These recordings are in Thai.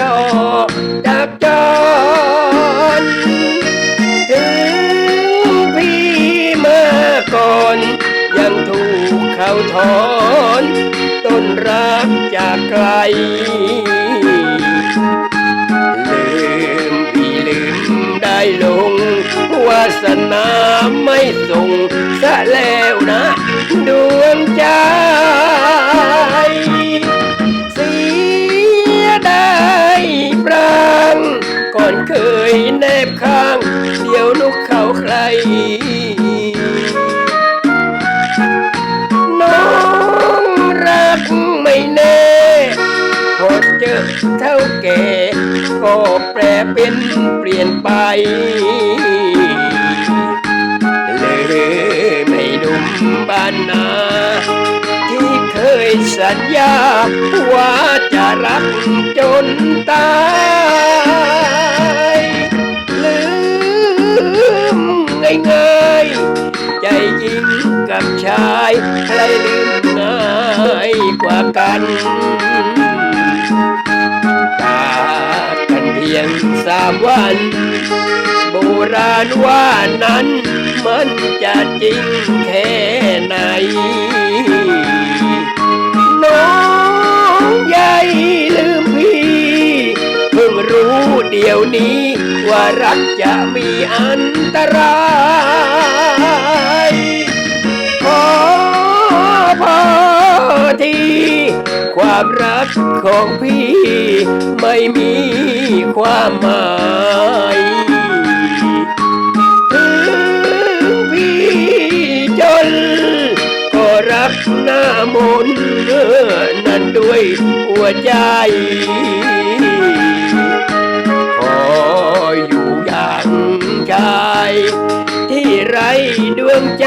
จากจอจากจรถึงพี่เมื่อก่อน ยังถูกเขาถอน ต้นรักจากไกลลืมพี่ลืมได้ลงวาสนาไม่ส่งซะแล้วนะ ดวงใจ กเขาใครน้องรักไม่แน่พอเจอเท่าแก่ก็แปรเป็นเปลี่ยนไป เลยไม่หนุ่มบ้านนา ที่เคยสัญญาว่าจะรักจนตาย ใครลืมง่ายกว่ากันจากกันเพียงสามวัน โบราณว่านั้น มันจะจริงแค่ไหน น้องใหญ่ลืมพี่ เพิ่งรู้เดี๋ยวนี้ว่ารักจะมีอันตราย กของพี่ไม่มีความหมายถึงพี่จนก็รักหน้ามนนั้นด้วยหัวใจขออยู่อย่างชายที่ไรดวงใจ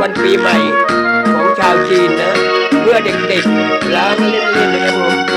วันปีใหม่ของชาวจีนนะ เพื่อเด็กๆล้างเล่นๆนะครับผม